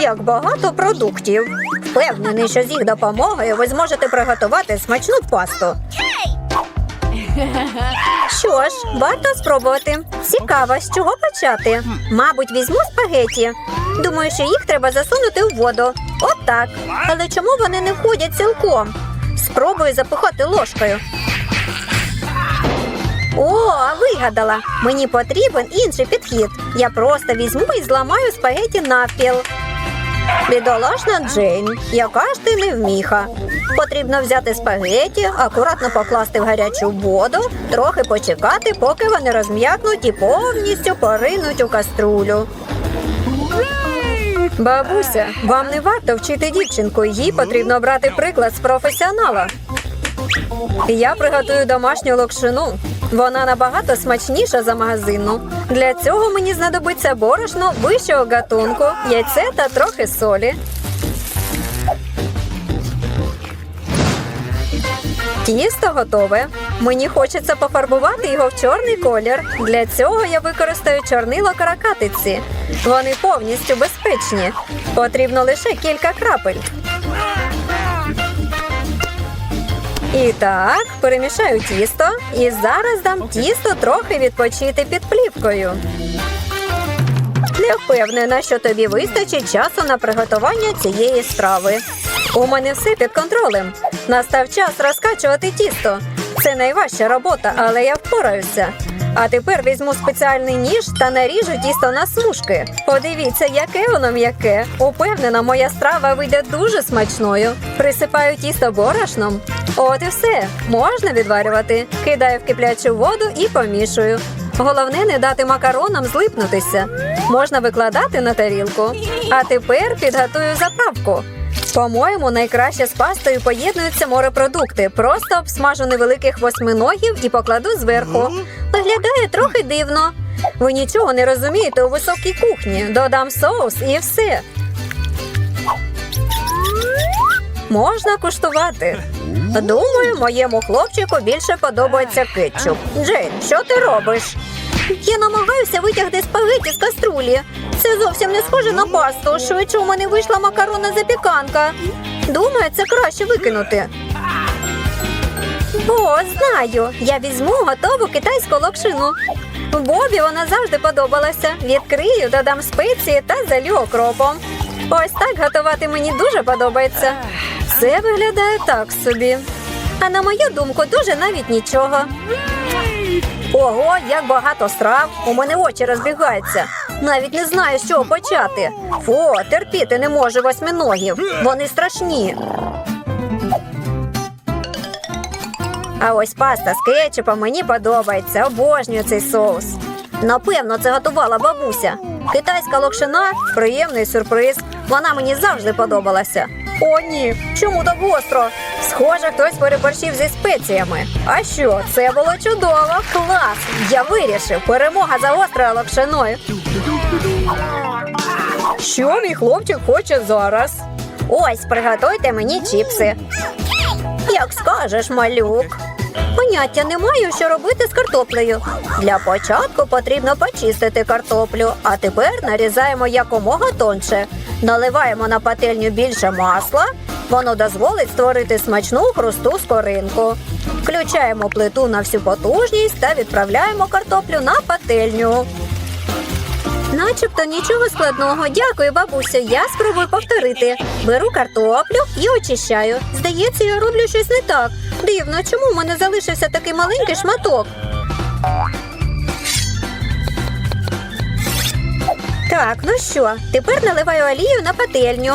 Як багато продуктів. Впевнений, що з їх допомогою ви зможете приготувати смачну пасту. Що ж, варто спробувати. Цікаво, з чого почати. Мабуть, візьму спагеті. Думаю, що їх треба засунути у воду. От так. Але чому вони не входять цілком? Спробую запихати ложкою. О, вигадала! Мені потрібен інший підхід. Я просто візьму і зламаю спагеті навпіл. Бідолашна Джейн, яка ж ти невміха. Потрібно взяти спагеті, акуратно покласти в гарячу воду, трохи почекати, поки вони розм'якнуть і повністю поринуть у каструлю. Бабуся, вам не варто вчити дівчинку, їй потрібно брати приклад з професіонала. Я приготую домашню локшину. Вона набагато смачніша за магазинну. Для цього мені знадобиться борошно вищого гатунку, яйце та трохи солі. Тісто готове. Мені хочеться пофарбувати його в чорний колір. Для цього я використаю чорнило каракатиці. Вони повністю безпечні. Потрібно лише кілька крапель. І так, перемішаю тісто і зараз дам тісто трохи відпочити під плівкою. Не впевнена, що тобі вистачить часу на приготування цієї страви. У мене все під контролем. Настав час розкачувати тісто. Це найважча робота, але я впораюся. А тепер візьму спеціальний ніж та наріжу тісто на смужки. Подивіться, яке воно м'яке. Упевнена, моя страва вийде дуже смачною. Присипаю тісто борошном. От і все. Можна відварювати. Кидаю в киплячу воду і помішую. Головне не дати макаронам злипнутися. Можна викладати на тарілку. А тепер підготую заправку. По-моєму, найкраще з пастою поєднуються морепродукти. Просто обсмажу невеликих восьминогів і покладу зверху. Виглядає трохи дивно. Ви нічого не розумієте у високій кухні. Додам соус і все. Можна куштувати. Думаю, моєму хлопчику більше подобається кетчуп. Джейн, що ти робиш? Я намагаюся витягти спагеті з каструлі. Це зовсім не схоже на пасту. Швидше у мене вийшла макаронна запіканка. Думаю, це краще викинути. О, знаю. Я візьму готову китайську локшину. Бобі вона завжди подобалася. Відкрию, додам спеції та залю окропом. Ось так готувати мені дуже подобається. Все виглядає так собі. А на мою думку, дуже навіть нічого. Ого, як багато страв. У мене очі розбігаються. Навіть не знаю, з чого почати. Фу, терпіти не можу восьминогів. Вони страшні. А ось паста з кетчупом мені подобається. Обожнюю цей соус. Напевно, це готувала бабуся. Китайська локшина приємний сюрприз. Вона мені завжди подобалася. О, ні, чому так гостро? Схоже, хтось переборщив зі спеціями. А що, це було чудово. Клас! Я вирішив. Перемога за острою локшиною. Що мій хлопчик хоче зараз? Ось, приготуйте мені чіпси. Як скажеш, малюк. Поняття не маю, що робити з картоплею. Для початку потрібно почистити картоплю, а тепер нарізаємо якомога тонше. Наливаємо на пательню більше масла. Воно дозволить створити смачну хрусту скоринку. Включаємо плиту на всю потужність та відправляємо картоплю на пательню. Начебто нічого складного. Дякую, бабусю. Я спробую повторити. Беру картоплю і очищаю. Здається, я роблю щось не так. Дивно, чому в мене залишився такий маленький шматок? Так, ну що, тепер наливаю олію на пательню.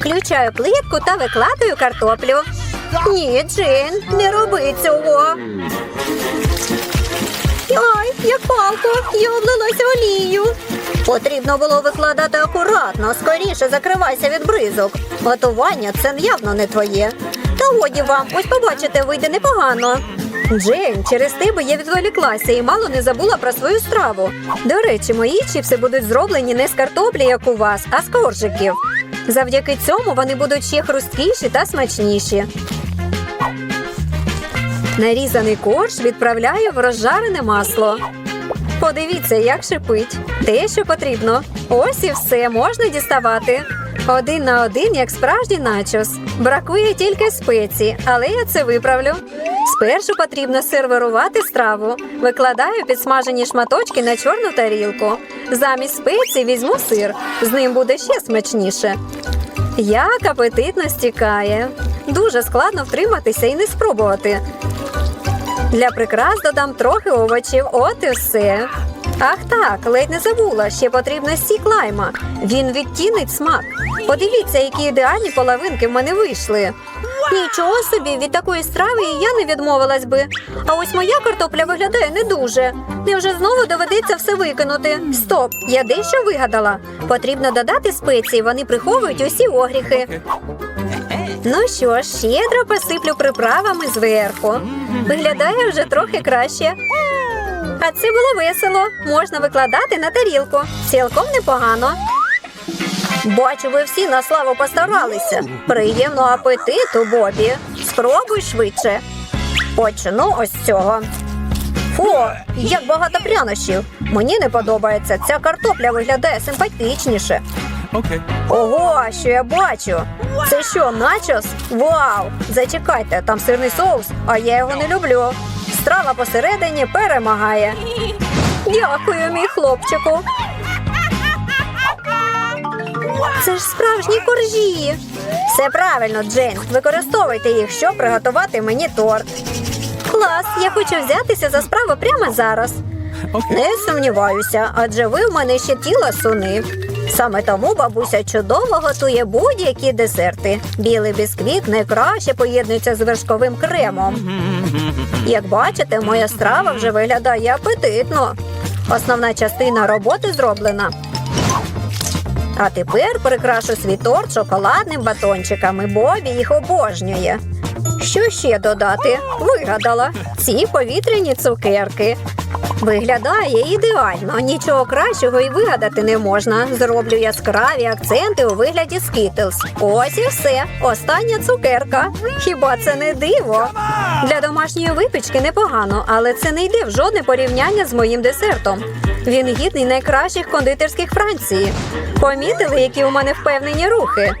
Включаю плитку та викладаю картоплю. Ні, Джейн, не роби цього. Ай, як палко, я облилася олією. Потрібно було викладати акуратно, скоріше закривайся від бризок. Готування це явно не твоє. Та годі вам, ось побачите, вийде непогано. Джейн, через тебе я відволіклася і мало не забула про свою страву. До речі, мої чіпси будуть зроблені не з картоплі, як у вас, а з коржиків. Завдяки цьому вони будуть ще хрусткіші та смачніші. Нарізаний корж відправляю в розжарене масло. Подивіться, як шипить. Те, що потрібно. Ось і все можна діставати. Один на один, як справжній начос. Бракує тільки спеції, але я це виправлю. Спершу потрібно сервірувати страву. Викладаю підсмажені шматочки на чорну тарілку. Замість спецій візьму сир. З ним буде ще смачніше. Як апетитно стікає. Дуже складно втриматися і не спробувати. Для прикрас додам трохи овочів, от і все. Ах так, ледь не забула, ще потрібно сік лайма. Він відтінить смак. Подивіться, які ідеальні половинки в мене вийшли. Нічого собі, від такої страви і я не відмовилась би. А ось моя картопля виглядає не дуже. Невже знову доведеться все викинути? Стоп, я дещо вигадала. Потрібно додати спеції, вони приховують усі огріхи. Ну що ж, щедро посиплю приправами зверху. Виглядає вже трохи краще. А це було весело. Можна викладати на тарілку. Цілком непогано. Бачу, ви всі на славу постаралися. Приємного апетиту, Бобі. Спробуй швидше. Почну ось цього. Фу, як багато прянощів. Мені не подобається. Ця картопля виглядає симпатичніше. Okay. Ого, що я бачу? Це що, начос? Вау! Зачекайте, там сирний соус, а я його не люблю. Страва посередині перемагає. Дякую, мій хлопчику. Це ж справжні коржі. Все правильно, Джейн. Використовуйте їх, щоб приготувати мені торт. Клас, я хочу взятися за справу прямо зараз. Okay. Не сумніваюся, адже ви в мене ще тіла суни. Саме тому бабуся чудово готує будь-які десерти. Білий бісквіт найкраще поєднується з вершковим кремом. Як бачите, моя страва вже виглядає апетитно. Основна частина роботи зроблена. А тепер прикрашу свій торт шоколадним батончиками. Бобі їх обожнює. Що ще додати? Вигадала ці повітряні цукерки. Виглядає ідеально. Нічого кращого і вигадати не можна. Зроблю яскраві акценти у вигляді скітлз. Ось і все. Остання цукерка. Хіба це не диво? Для домашньої випічки непогано, але це не йде в жодне порівняння з моїм десертом. Він гідний найкращих кондитерських Франції. Помітили, які у мене впевнені рухи.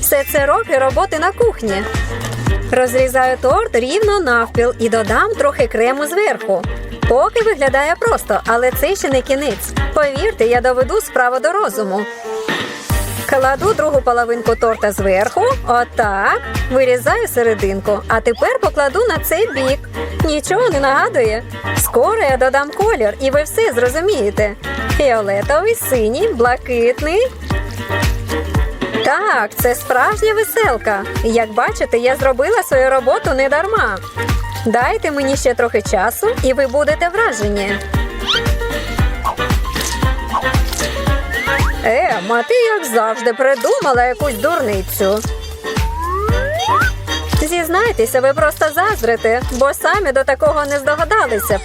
Все це роки роботи на кухні. Розрізаю торт рівно навпіл і додам трохи крему зверху. Поки виглядає просто, але це ще не кінець. Повірте, я доведу справу до розуму. Кладу другу половинку торта зверху, отак, вирізаю серединку, а тепер покладу на цей бік. Нічого не нагадує. Скоро я додам колір, і ви все зрозумієте. Фіолетовий, синій, блакитний. Так, це справжня веселка. Як бачите, я зробила свою роботу не дарма. Дайте мені ще трохи часу, і ви будете вражені. Ема, ти як завжди придумала якусь дурницю. Зізнайтеся, ви просто заздрите, бо самі до такого не здогадалися.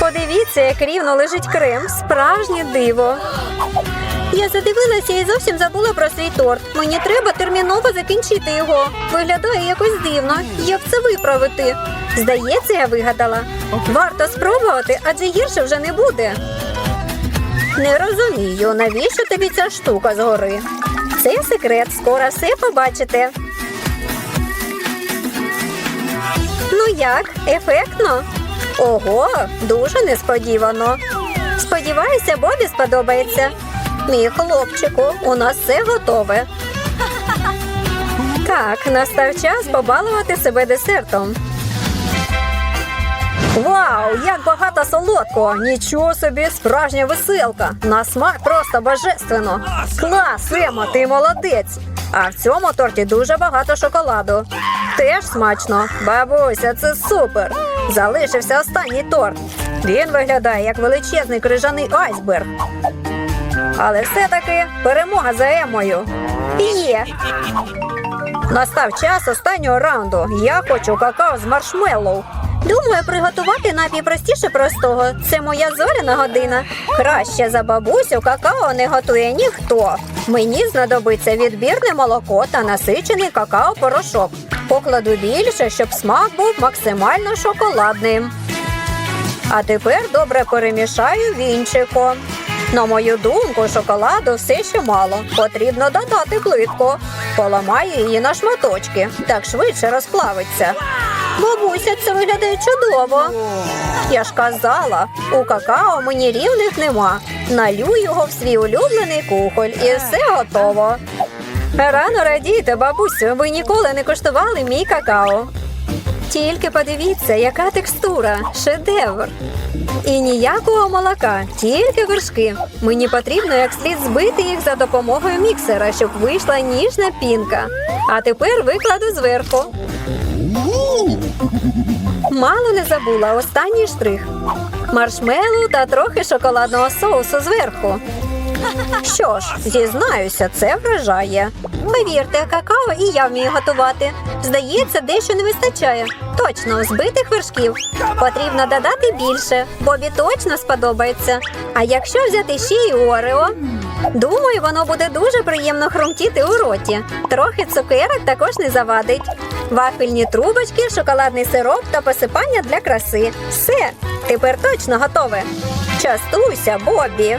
Подивіться, як рівно лежить крем. Справжнє диво. Я задивилася і зовсім забула про свій торт. Мені треба терміново закінчити його. Виглядає якось дивно. Як це виправити? Здається, я вигадала. Варто спробувати, адже гірше вже не буде. Не розумію, навіщо тобі ця штука згори? Це секрет, скоро все побачите. Ну як, ефектно? Ого, дуже несподівано. Сподіваюся, Бобі сподобається. Мій хлопчику, у нас все готове. Так, настав час побалувати себе десертом. Вау, як багато солодкого! Нічого собі, справжня веселка. На смак просто божественно. Клас, Ема, ти молодець. А в цьому торті дуже багато шоколаду. Теж смачно. Бабуся, це супер. Залишився останній торт. Він виглядає як величезний крижаний айсберг. Але все-таки перемога за Емою. Є. Настав час останнього раунду. Я хочу какао з маршмеллоу. Думаю, приготувати напій простіше простого. Це моя зоряна година. Краще за бабусю какао не готує ніхто. Мені знадобиться відбірне молоко та насичений какао-порошок. Покладу більше, щоб смак був максимально шоколадним. А тепер добре перемішаю вінчиком. На мою думку, шоколаду все ще мало. Потрібно додати плитку. Поламаю її на шматочки, так швидше розплавиться. Бабуся, це виглядає чудово. Я ж казала, у какао мені рівних нема. Налю його в свій улюблений кухоль і все готово. Рано радійте, бабусю, ви ніколи не коштували мій какао. Тільки подивіться, яка текстура, шедевр. І ніякого молока, тільки вершки. Мені потрібно як слід збити їх за допомогою міксера, щоб вийшла ніжна пінка. А тепер викладу зверху. Мало не забула останній штрих. Маршмеллоу та трохи шоколадного соусу зверху. Що ж, зізнаюся, це вражає. Повірте, какао і я вмію готувати. Здається, дещо не вистачає. Точно, збитих вершків. Потрібно додати більше, Бобі точно сподобається. А якщо взяти ще й Орео, думаю, воно буде дуже приємно хрумтіти у роті. Трохи цукерок також не завадить. Вафельні трубочки, шоколадний сироп та посипання для краси. Все, тепер точно готове. Частуйся, Бобі.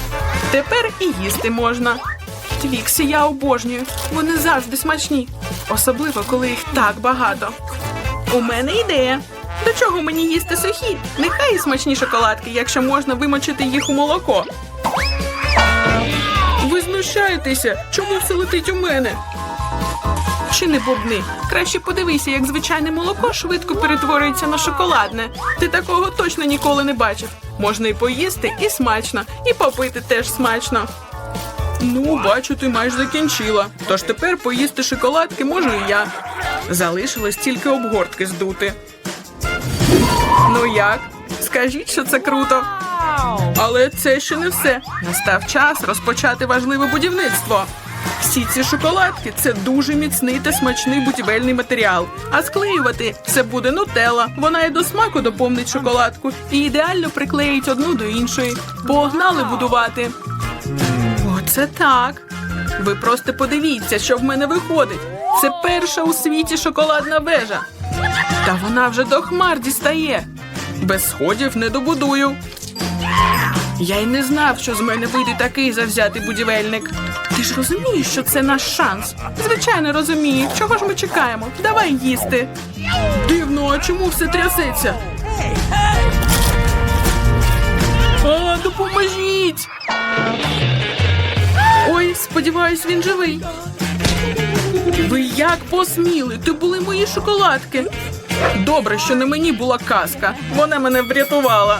Тепер і їсти можна. Твікси я обожнюю. Вони завжди смачні. Особливо, коли їх так багато. У мене ідея. До чого мені їсти сухі? Нехай і смачні шоколадки, якщо можна вимочити їх у молоко. Ви знущаєтеся? Чому все летить у мене? Чи не бубни? Краще подивися, як звичайне молоко швидко перетворюється на шоколадне. Ти такого точно ніколи не бачив. Можна і поїсти, і смачно, і попити теж смачно. Ну, бачу, ти майже закінчила. Тож тепер поїсти шоколадки можу і я. Залишилось тільки обгортки здути. Ну як? Скажіть, що це круто. Але це ще не все. Настав час розпочати важливе будівництво. Всі ці шоколадки це дуже міцний та смачний будівельний матеріал. А склеювати це буде нутелла. Вона і до смаку доповнить шоколадку і ідеально приклеїть одну до іншої. Погнали будувати. Оце так. Ви просто подивіться, що в мене виходить. Це перша у світі шоколадна вежа. Та вона вже до хмар дістає. Без сходів не добудую. Я й не знав, що з мене вийде такий завзятий будівельник. Ти ж розумієш, що це наш шанс. Звичайно, розумію. Чого ж ми чекаємо? Давай їсти. Дивно, а чому все трясеться? А, допоможіть! Ой, сподіваюсь, він живий. Ви як посміли? Ти були мої шоколадки. Добре, що не мені була казка. Вона мене врятувала.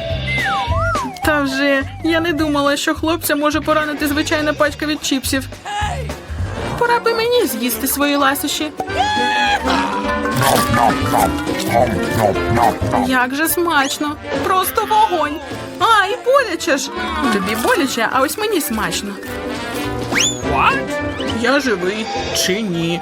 Та вже я не думала, що хлопця може поранити звичайна пачка від чіпсів. Пора би мені з'їсти свої ласощі. Як же смачно! Просто вогонь! А, і боляче ж! Тобі боляче, а ось мені смачно. Я живий чи ні?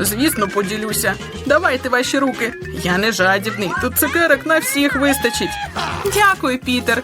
Звісно, поділюся. Давайте ваші руки. Я не жадібний. Тут цукерок на всіх вистачить. Дякую, Пітер.